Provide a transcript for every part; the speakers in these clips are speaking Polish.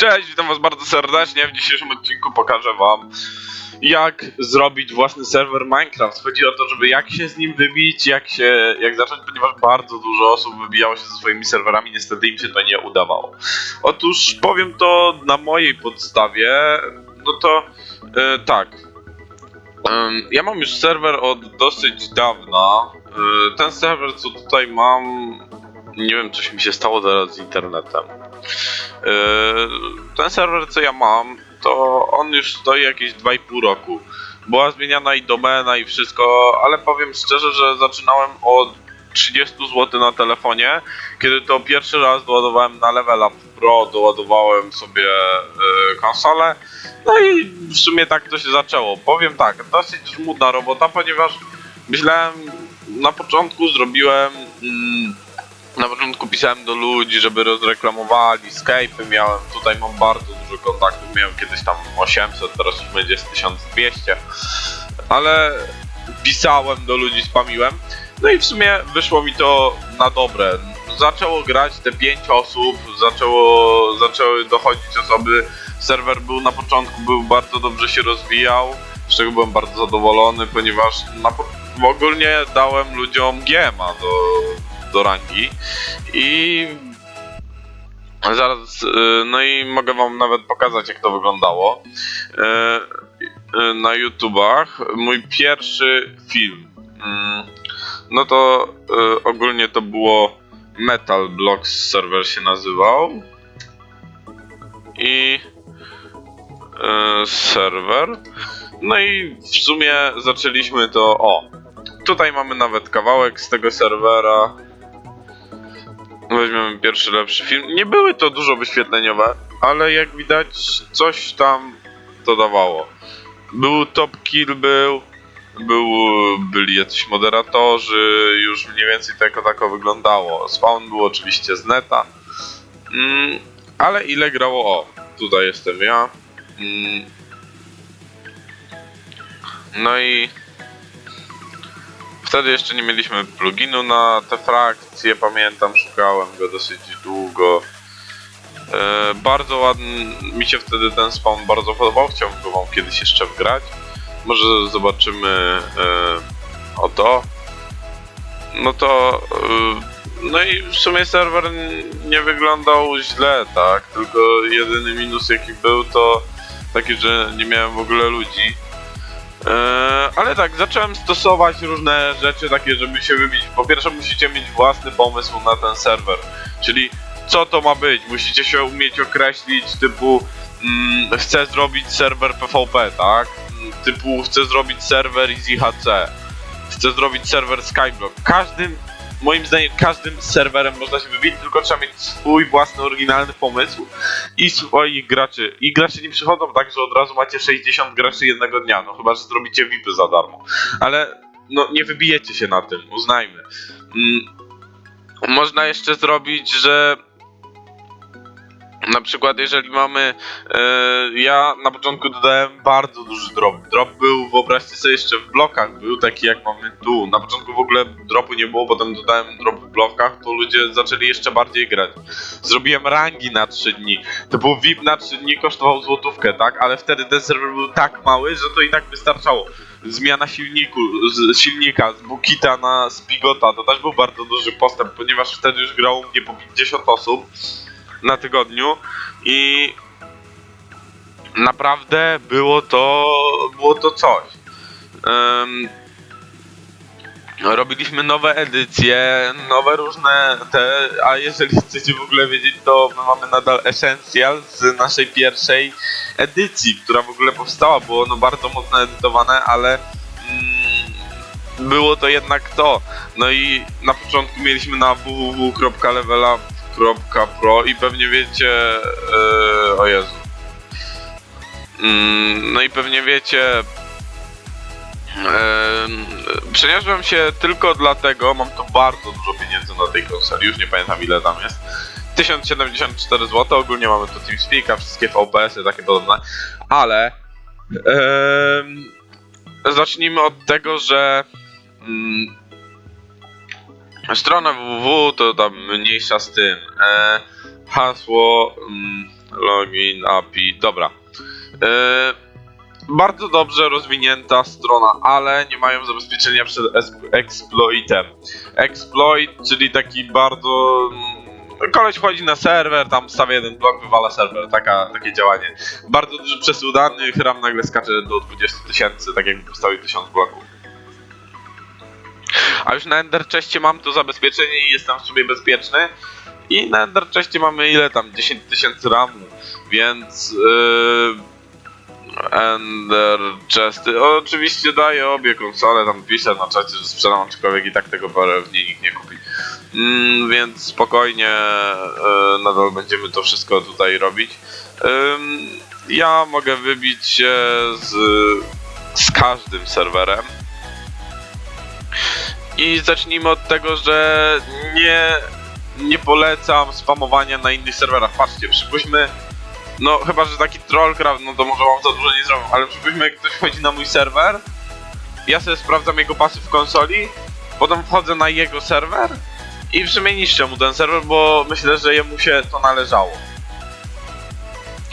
Cześć, witam was bardzo serdecznie. W dzisiejszym odcinku pokażę wam jak zrobić własny serwer Minecraft. Chodzi o to, żeby jak się z nim wybić, jak się, jak zacząć, ponieważ bardzo dużo osób wybijało się ze swoimi serwerami, niestety im się to nie udawało. Otóż powiem to na mojej podstawie, no to e, tak. Ja mam już serwer od dosyć dawna. E, ten serwer, co tutaj mam, nie wiem, coś mi się stało teraz z internetem. Yy, ten serwer co ja mam, to on już stoi jakieś 2,5 roku. Była zmieniana i domena i wszystko, ale powiem szczerze, że zaczynałem od 30 zł na telefonie. Kiedy to pierwszy raz doładowałem na Level Up Pro, doładowałem sobie yy, konsolę. No i w sumie tak to się zaczęło. Powiem tak, dosyć żmudna robota, ponieważ myślałem, na początku zrobiłem... Mm, na początku pisałem do ludzi, żeby rozreklamowali. Skype'y, miałem, tutaj mam bardzo dużo kontaktów, miałem kiedyś tam 800, teraz już będzie z 1200, ale pisałem do ludzi, spamiłem, no i w sumie wyszło mi to na dobre. Zaczęło grać te 5 osób, zaczęło, zaczęły dochodzić osoby, serwer był na początku, był bardzo dobrze się rozwijał, z czego byłem bardzo zadowolony, ponieważ na, ogólnie dałem ludziom GMA do, do rangi i zaraz, y, no i mogę wam nawet pokazać jak to wyglądało Y, y, na YouTubach. Mój pierwszy film, mm, no to ogólnie to było Metal Blocks serwer się nazywał i serwer. No i w sumie zaczęliśmy to, o, tutaj mamy nawet kawałek z tego serwera. Weźmiemy pierwszy lepszy film. Nie były to dużo wyświetleniowe, ale jak widać coś tam to dawało. Był top kill, był, był byli jacyś moderatorzy, już mniej więcej to tako wyglądało. Spawn był oczywiście z neta. Mm, ale ile grało? O, tutaj jestem ja. Mm. No i Wtedy jeszcze nie mieliśmy pluginu na te frakcje, pamiętam, szukałem go dosyć długo. E, bardzo ładny, mi się wtedy ten spawn bardzo podobał, chciałbym go wam kiedyś jeszcze wgrać. Może zobaczymy e, o to. No to, e, no i w sumie serwer nie wyglądał źle, tak? Tylko jedyny minus jaki był to taki, że nie miałem w ogóle ludzi. Eee, ale tak, zacząłem stosować różne rzeczy takie, żeby się wybić. Po pierwsze musicie mieć własny pomysł na ten serwer, czyli co to ma być. Musicie się umieć określić typu mm, chcę zrobić serwer PvP, tak? Typu chcę zrobić serwer EasyHC. Chcę zrobić serwer Skyblock. Każdym, moim zdaniem, każdym serwerem można się wybić, tylko trzeba mieć swój własny, oryginalny pomysł i swoich graczy. I gracze nie przychodzą tak, że od razu macie 60 graczy jednego dnia, no chyba, że zrobicie VIPy za darmo. Ale no nie wybijecie się na tym, uznajmy. Mm, można jeszcze zrobić, że na przykład jeżeli mamy, e, ja na początku dodałem bardzo duży drop. Drop był, wyobraźcie sobie, jeszcze w blokach był taki jak mamy tu. Na początku w ogóle dropu nie było, potem dodałem drop w blokach, to ludzie zaczęli jeszcze bardziej grać. Zrobiłem rangi na 3 dni. To był VIP na 3 dni, kosztował złotówkę, tak? Ale wtedy ten serwer był tak mały, że to i tak wystarczało. Zmiana silniku, z silnika, z Bukita na Spigota, to też był bardzo duży postęp, ponieważ wtedy już grało mnie po 50 osób na tygodniu i naprawdę było to, było to coś. Em, robiliśmy nowe edycje, nowe różne te, a jeżeli chcecie w ogóle wiedzieć, to my mamy nadal Essential z naszej pierwszej edycji, która w ogóle powstała, było ono bardzo mocno edytowane, ale mm, było to jednak to. No i na początku mieliśmy na www.levelup.pro i pewnie wiecie, e, o Jezu. Mm, no i pewnie wiecie, Em, Przeniosłem się tylko dlatego, mam tu bardzo dużo pieniędzy na tej konsoli, już nie pamiętam ile tam jest. 1074 zł, ogólnie mamy tu TeamSpeak'a, wszystkie VPS-y, takie podobne, ale em, zacznijmy od tego, że mm, strona www to tam mniejsza z tym. E, hasło, mm, Login API, dobra. E, bardzo dobrze rozwinięta strona, ale nie mają zabezpieczenia przed exploitem. Exploit, czyli taki bardzo. mm, Koleś wchodzi na serwer, tam stawia jeden blok, wywala serwer, taka, takie działanie. Bardzo duży przesył danych, RAM nagle skacze do 20 tysięcy, tak jakby postawił 1000 bloków. A już na Ender mam to zabezpieczenie i jestem w sobie bezpieczny. I na Ender mamy ile tam? 10 tysięcy RAMu, więc... Yy, Ender Chesty. Oczywiście daję obie konsole, tam piszę na czacie, że sprzedam aczkolwiek i tak tego pewnie nikt nie kupi. Mm, więc spokojnie e, nadal będziemy to wszystko tutaj robić. Ym, ja mogę wybić się z, z każdym serwerem. I zacznijmy od tego, że nie, nie polecam spamowania na innych serwerach. Patrzcie, przypuśćmy, no chyba, że taki trollcraft, no to może wam za dużo nie zrobią, ale przypuśćmy, jak ktoś wchodzi na mój serwer, ja sobie sprawdzam jego pasy w konsoli, potem wchodzę na jego serwer i niszczę mu ten serwer, bo myślę, że jemu się to należało.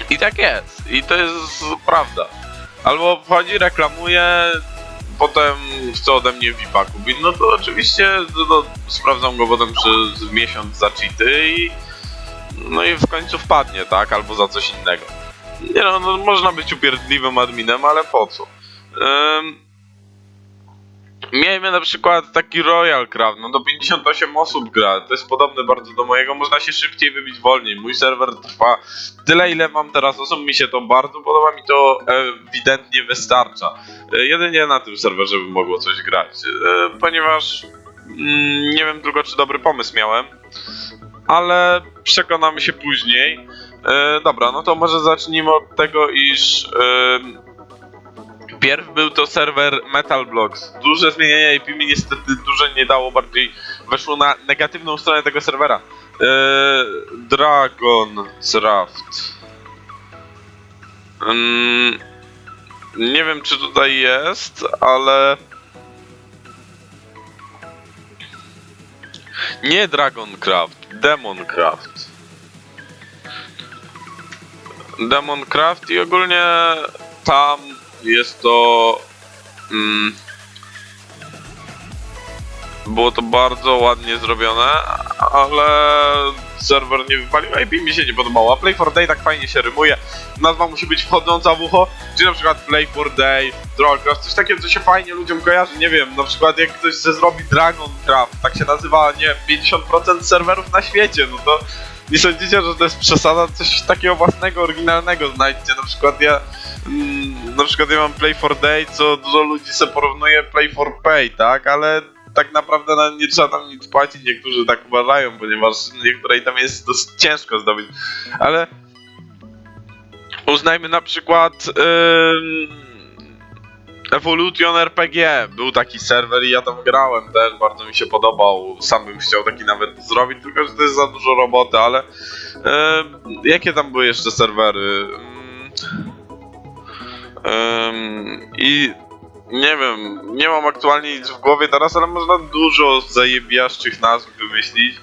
I tak jest. I to jest prawda. Albo wchodzi, reklamuje, potem chce ode mnie VIPa kupić, no to oczywiście no, sprawdzam go potem przez miesiąc za cheaty i no i w końcu wpadnie, tak? Albo za coś innego. Nie no, no można być upierdliwym adminem, ale po co? Miejmy na przykład taki Royal Craft, no do 58 osób gra, to jest podobne bardzo do mojego, można się szybciej wybić wolniej. Mój serwer trwa tyle ile mam teraz osób, mi się to bardzo podoba, mi to ewidentnie wystarcza. E, Jedynie na tym serwerze by mogło coś grać, e, ponieważ mm, nie wiem tylko czy dobry pomysł miałem, ale przekonamy się później. E, dobra, no to może zacznijmy od tego, iż Pierw był to serwer Metal Blocks. Duże zmienienie IP mi niestety duże nie dało, bardziej weszło na negatywną stronę tego serwera. Eee, Dragon Raft. Mm, nie wiem czy tutaj jest, ale... Nie Dragoncraft, Demoncraft. Demoncraft i ogólnie tam jest to. Mm, było to bardzo ładnie zrobione, ale serwer nie wypalił. IP mi się nie podobało. A Play for Day tak fajnie się rymuje. Nazwa musi być wchodząca w ucho, czy na przykład Play for Day, Trollcraft, coś takiego, co się fajnie ludziom kojarzy. Nie wiem, na przykład jak ktoś chce zrobi Dragoncraft, tak się nazywa, nie 50% serwerów na świecie, no to nie sądzicie, że to jest przesada? Coś takiego własnego, oryginalnego znajdźcie. Na przykład ja mm, na przykład ja mam Play for Day, co dużo ludzi sobie porównuje Play for Pay, tak? Ale tak naprawdę nie trzeba tam nic płacić, niektórzy tak uważają, ponieważ niektórej tam jest dosyć ciężko zdobyć. Ale uznajmy na przykład ym, Evolution RPG. Był taki serwer i ja tam grałem też, bardzo mi się podobał. Sam bym chciał taki nawet zrobić, tylko że to jest za dużo roboty, ale ym, jakie tam były jeszcze serwery? Ym, I nie wiem, nie mam aktualnie nic w głowie teraz, ale można dużo zajebiaszczych nazw wymyślić.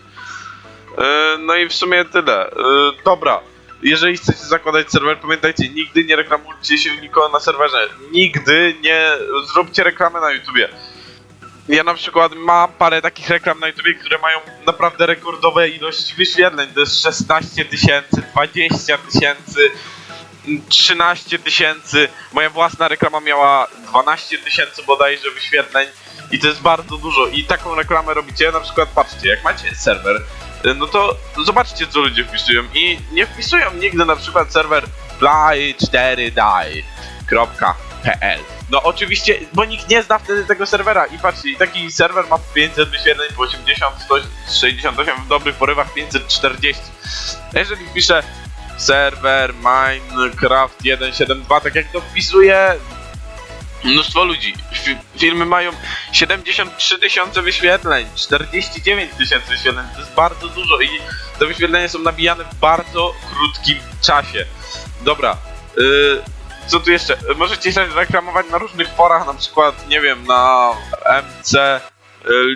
Yy, no i w sumie tyle. Yy, dobra, jeżeli chcecie zakładać serwer, pamiętajcie, nigdy nie reklamujcie się nikogo na serwerze. Nigdy nie zróbcie reklamy na YouTubie. Ja na przykład mam parę takich reklam na YouTubie, które mają naprawdę rekordowe ilości wyświetleń. To jest 16 tysięcy, 20 tysięcy, 13 tysięcy. Moja własna reklama miała 12 tysięcy bodajże wyświetleń. I to jest bardzo dużo. I taką reklamę robicie, na przykład patrzcie, jak macie serwer, no to zobaczcie co ludzie wpisują. I nie wpisują nigdy na przykład serwer fly4die.pl No oczywiście, bo nikt nie zna wtedy tego serwera. I patrzcie, taki serwer ma 500 wyświetleń, po 80, 168 w dobrych porywach 540. A jeżeli wpiszę serwer Minecraft 172, tak jak to wpisuje mnóstwo ludzi. Fi- filmy mają 73 tysiące wyświetleń, 49 tysięcy wyświetleń, to jest bardzo dużo i te wyświetlenia są nabijane w bardzo krótkim czasie. Dobra, yy, co tu jeszcze? Możecie się reklamować na różnych forach, na przykład, nie wiem, na MC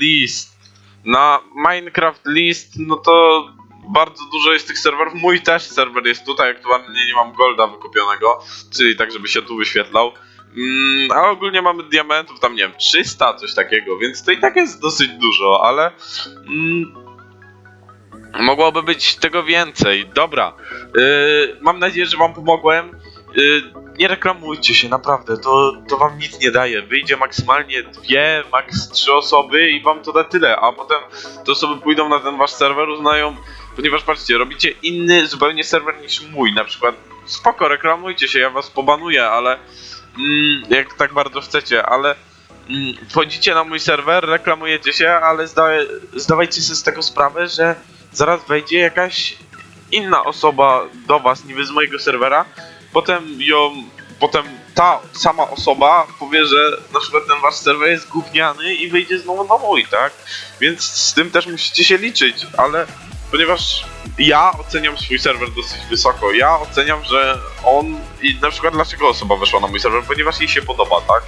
List, na Minecraft List, no to bardzo dużo jest tych serwerów. Mój też serwer jest tutaj, aktualnie nie mam golda wykupionego, czyli tak, żeby się tu wyświetlał. Mm, a ogólnie mamy diamentów tam, nie wiem, 300, coś takiego, więc to i tak jest dosyć dużo, ale mm, mogłoby być tego więcej. Dobra, yy, mam nadzieję, że wam pomogłem. Yy, nie reklamujcie się, naprawdę, to, to wam nic nie daje. Wyjdzie maksymalnie dwie, maks trzy osoby i wam to da tyle, a potem te osoby pójdą na ten wasz serwer, uznają, ponieważ patrzcie, robicie inny zupełnie serwer niż mój, na przykład spoko, reklamujcie się, ja was pobanuję, ale jak tak bardzo chcecie, ale mm, wchodzicie na mój serwer, reklamujecie się, ale zda, zdawajcie sobie z tego sprawę, że zaraz wejdzie jakaś inna osoba do was, niby z mojego serwera, potem ją, potem ta sama osoba powie, że na przykład ten wasz serwer jest gówniany i wyjdzie znowu na mój, tak? Więc z tym też musicie się liczyć, ale ponieważ ja oceniam swój serwer dosyć wysoko, ja oceniam, że on i na przykład dlaczego osoba weszła na mój serwer, ponieważ jej się podoba, tak?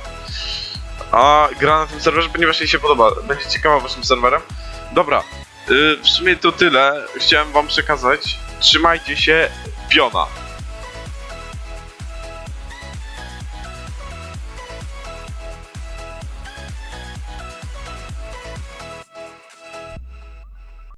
A gra na tym serwerze, ponieważ jej się podoba. Będzie ciekawa waszym serwerem. Dobra, yy, w sumie to tyle. Chciałem wam przekazać. Trzymajcie się, piona.